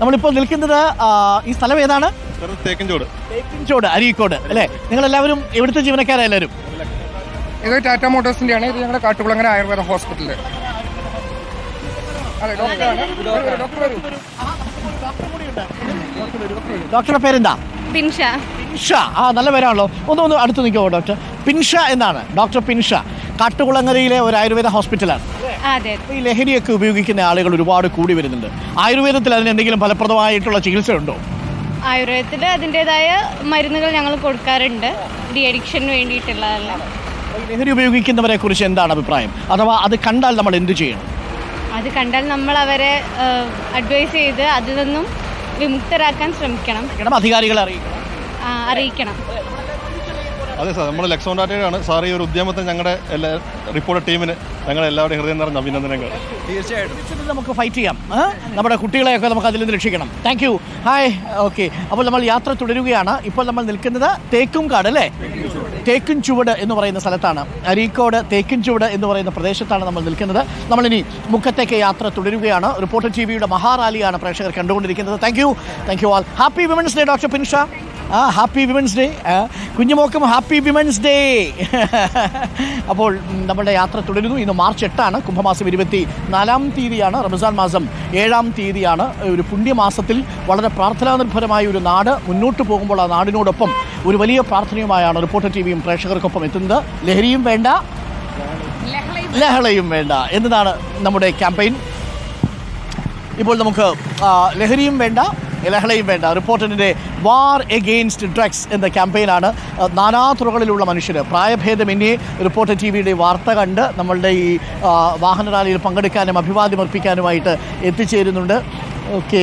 നമ്മളിപ്പോൾ നിൽക്കുന്നത് ഈ സ്ഥലം ഏതാണ്? തേക്കൻചോട് തേക്കിൻചോട് അരീക്കോട് അല്ലേ? നിങ്ങളെല്ലാവരും ഇവിടുത്തെ ജീവനക്കാരാ എല്ലാവരും ഇത് ടാറ്റ മോട്ടോഴ്സിന്റെ ആണ് ഇത് ഞങ്ങളുടെ കാട്ടുകുളങ്ങര ആയുർവേദ ഡോക്ടർ ഡോക്ടറുടെ പേരെന്താ? പിൻഷ. പിൻഷ. ആ നല്ല പേരാണല്ലോ. ഒന്ന് ഒന്ന് അടുത്ത് നിൽക്കുമോ ഡോക്ടർ? പിൻഷ എന്നാണ്. ഡോക്ടർ പിൻഷ. കാട്ടുകുളങ്ങരയിലെ ഒരു ആയുർവേദ ഹോസ്പിറ്റലാണ്. അതെ. ഈ ലഹരിയൊക്കെ ഉപയോഗിക്കുന്ന ആളുകൾ ഒരുപാട് കൂടി വരുന്നുണ്ട്. ആയുർവേദത്തിൽ അതിന് എന്തെങ്കിലും ഫലപ്രദമായിട്ടുള്ള ചികിത്സ ഉണ്ടോ ആയുർവേദത്തിൽ അതിന്റെതായ മരുന്നുകൾ ഞങ്ങൾ കൊടുക്കാറുണ്ട്. ഡി അഡിക്ഷന് വേണ്ടിയിട്ടുള്ളതെല്ലാം ലഹരി ഉപയോഗിക്കുന്നവരെ കുറിച്ച് എന്താണ് അഭിപ്രായം? അഥവാ അത് കണ്ടാൽ നമ്മൾ എന്ത് ചെയ്യണം? അത് കണ്ടാൽ നമ്മൾ അവരെ അഡ്വൈസ് ചെയ്ത് അതിൽ നിന്നും വിമുക്തരാക്കാൻ ശ്രമിക്കണം. അധികാരികളെ അറിയിക്കണം. അറിയിക്കണം അതെ സാർ നമ്മൾ ലക്സോൺ ഡാറ്റയാണ് സാർ ഈ ഒരു ഉദ്യമത്തെ ഞങ്ങളുടെ എല്ലാ റിപ്പോർട്ട് ടീമിന് ഞങ്ങളുടെ എല്ലാവരുടെയും ഹൃദയം നിറഞ്ഞ അഭിനന്ദനങ്ങൾ. തീർച്ചയായിട്ടും. നമുക്ക് ഫൈറ്റ് ചെയ്യാം? നമ്മുടെ കുട്ടികളെയൊക്കെ നമുക്ക് അതിൽ നിന്ന് രക്ഷിക്കണം. താങ്ക് യു ഹായ് ഓക്കെ അപ്പോൾ നമ്മൾ യാത്ര തുടരുകയാണ്. ഇപ്പോൾ നമ്മൾ നിൽക്കുന്നത് തേക്കുംകാട് അല്ലേ? തേക്കും ചുവട് എന്ന് പറയുന്ന സ്ഥലത്താണ്. അരീക്കോട് തേക്കും ചുവട് എന്ന് പറയുന്ന പ്രദേശത്താണ് നമ്മൾ നിൽക്കുന്നത്. നമ്മളിനി മുഖത്തേക്ക് യാത്ര തുടരുകയാണ്. റിപ്പോർട്ടർ ടി വിയുടെ മഹാറാലിയാണ് പ്രേക്ഷകർ കണ്ടുകൊണ്ടിരിക്കുന്നത്. Thank you thank you all happy women's day doctor Pinsha ആ ഹാപ്പി വിമൻസ് ഡേ. കുഞ്ഞുമോക്കും ഹാപ്പി വിമൻസ് ഡേ. അപ്പോൾ നമ്മുടെ യാത്ര തുടരുന്നു. ഇന്ന് മാർച്ച് എട്ടാണ് കുംഭമാസം ഇരുപത്തി നാലാം തീയതിയാണ് റമസാൻ മാസം ഏഴാം തീയതിയാണ്. ഒരു പുണ്യമാസത്തിൽ വളരെ പ്രാർത്ഥനാ നിർഭരമായ ഒരു നാട് മുന്നോട്ട് പോകുമ്പോൾ ആ നാടിനോടൊപ്പം ഒരു വലിയ പ്രാർത്ഥനയുമായാണ് റിപ്പോർട്ടർ ടി വിയും പ്രേക്ഷകർക്കൊപ്പം എത്തുന്നത്. ലഹരിയും വേണ്ട. ലഹളയും വേണ്ട. എന്നതാണ് നമ്മുടെ ക്യാമ്പയിൻ. ഇപ്പോൾ നമുക്ക് ലഹരിയും വേണ്ട. ലഹളയും വേണ്ട. റിപ്പോർട്ടറിന്റെ വാർ എഗെയിൻസ്റ്റ് ഡ്രഗ്സ് എന്ന ക്യാമ്പയിനാണ് നാനാ നാനാതുറകളിലുള്ള മനുഷ്യർ പ്രായഭേദമന്യേ റിപ്പോർട്ടർ ടി വിയുടെ വാർത്ത കണ്ട് നമ്മളുടെ ഈ വാഹന റാലിയിൽ പങ്കെടുക്കാനും അഭിവാദ്യം അർപ്പിക്കാനുമായിട്ട് എത്തിച്ചേരുന്നുണ്ട്. ഓക്കെ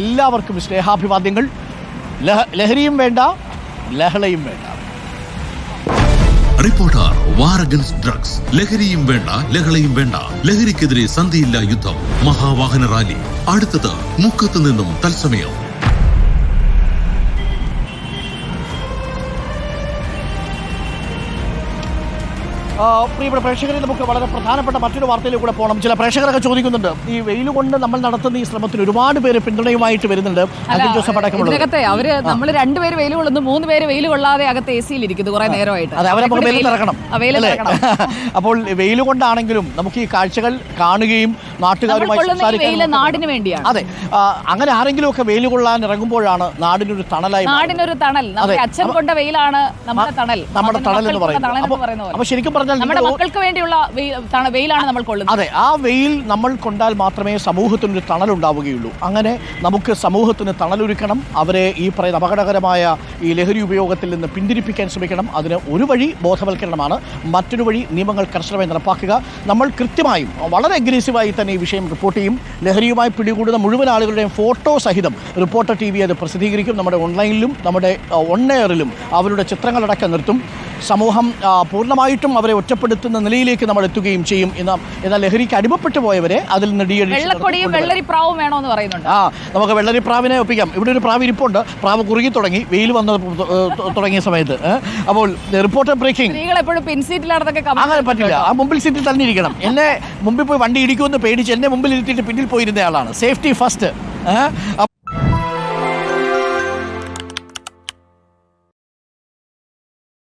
എല്ലാവർക്കും സ്നേഹാഭിവാദ്യങ്ങൾ. ലഹ ലഹരിയും വേണ്ട ലഹളയും വേണ്ട. Reporter war against drugs. ലഹരിയും വേണ്ട ലഹളയും വേണ്ട. ലഹരിക്കെതിരെ സന്ധിയില്ല യുദ്ധം. മഹാവാഹന റാലി. അടുത്തത് മുക്കത്ത് നിന്നും തത്സമയം. പ്രിയപ്പെട്ട പ്രേക്ഷകരെ നമുക്ക് വളരെ പ്രധാനപ്പെട്ട മറ്റൊരു വാർത്തയിലേക്ക് കൂടെ പോകണം ചില പ്രേക്ഷകരൊക്കെ ചോദിക്കുന്നുണ്ട് ഈ വെയിൽ കൊണ്ട് നമ്മൾ നടത്തുന്ന ഈ ശ്രമത്തിൽ ഒരുപാട് പേര് പിന്തുണയുമായിട്ട് വരുന്നുണ്ട്. ജോസഫ് അടക്കമുള്ളത് അവർ നമ്മൾ രണ്ടുപേര് വെയിൽ കൊള്ളുന്നു മൂന്ന് പേര് വെയിൽ കൊള്ളാതെ അകത്ത് എ സിയിൽ ഇരിക്കുന്നു കുറെ നേരമായിട്ട്. അതെ അവരെ നമുക്ക് വെയിൽ ഇറക്കണം. അപ്പോൾ വെയിൽ കൊണ്ടാണെങ്കിലും നമുക്ക് ഈ കാഴ്ചകൾ കാണുകയും നാട്ടുകാരുമായി സംസാരിക്കാനും നാടിന് വേണ്ടിയാണ്. അതെ അങ്ങനെ ആരെങ്കിലും ഒക്കെ വെയിൽ കൊള്ളാൻ ഇറങ്ങുമ്പോഴാണ് നാടിനൊരു തണലായി. നാടിനൊരു തണൽ. അച്ഛൻ കൊണ്ട വെയിലാണ് നമ്മുടെ തണൽ. നമ്മുടെ തണൽ എന്ന് പറയുന്നത്. അപ്പൊ- ശരിക്കും നമ്മുടെ മക്കൾക്ക് വേണ്ടിയുള്ള വെയിലാണ് നമ്മൾ കൊള്ളുന്നത്. അതെ ആ വെയിൽ നമ്മൾ കൊണ്ടാൽ മാത്രമേ സമൂഹത്തിന് സമൂഹത്തിനൊരു തണലുണ്ടാവുകയുള്ളൂ. അങ്ങനെ നമുക്ക് സമൂഹത്തിന് തണലൊരുക്കണം അവരെ ഈ പറയുന്ന അപകടകരമായ ഈ ലഹരി ഉപയോഗത്തിൽ നിന്ന് പിന്തിരിപ്പിക്കാൻ ശ്രമിക്കണം. അതിന് ഒരു വഴി ബോധവൽക്കരണമാണ്. മറ്റൊരു വഴി നിയമങ്ങൾ കർശനമായി നടപ്പാക്കുക. നമ്മൾ കൃത്യമായും വളരെ അഗ്രസീവായി തന്നെ ഈ വിഷയം റിപ്പോർട്ട് ചെയ്യും. ലഹരിയുമായി പിടികൂടുന്ന മുഴുവൻ ആളുകളുടെയും ഫോട്ടോ സഹിതം റിപ്പോർട്ടർ ടി വി അത് പ്രസിദ്ധീകരിക്കും. നമ്മുടെ ഓൺലൈനിലും നമ്മുടെ ഓൺ എയറിലും അവരുടെ ചിത്രങ്ങളടക്കം നിർത്തും. സമൂഹം പൂർണമായിട്ടും അവരെ ഒറ്റപ്പെടുത്തുന്ന നിലയിലേക്ക് നമ്മൾ എത്തുകയും ചെയ്യും എന്ന എന്നാൽ ലഹരിക്ക് അടിമപ്പെട്ടു പോയവരെ അതിൽ നിന്ന് പറയുന്നുണ്ട്. ആ നമുക്ക് വെള്ളരി പ്രാവിനെ ഒപ്പിക്കാം. ഇവിടെ ഒരു പ്രാവ് ഇരിപ്പുണ്ട് പ്രാവ് കുറുകി തുടങ്ങി. വെയിൽ വന്ന തുടങ്ങിയ സമയത്ത്. അപ്പോൾ റിപ്പോർട്ടർ ബ്രേക്കിംഗ്. അങ്ങനെ പറ്റില്ല. ആ മുമ്പിൽ സീറ്റിൽ തന്നെ ഇരിക്കണം എന്നെ മുമ്പിൽ പോയി വണ്ടി ഇടിക്കുമെന്ന് പേടിച്ച് എന്നെ മുമ്പിൽ ഇരുത്തിയിട്ട് പിന്നിൽ പോയിരുന്ന ആളാണ്. Safety first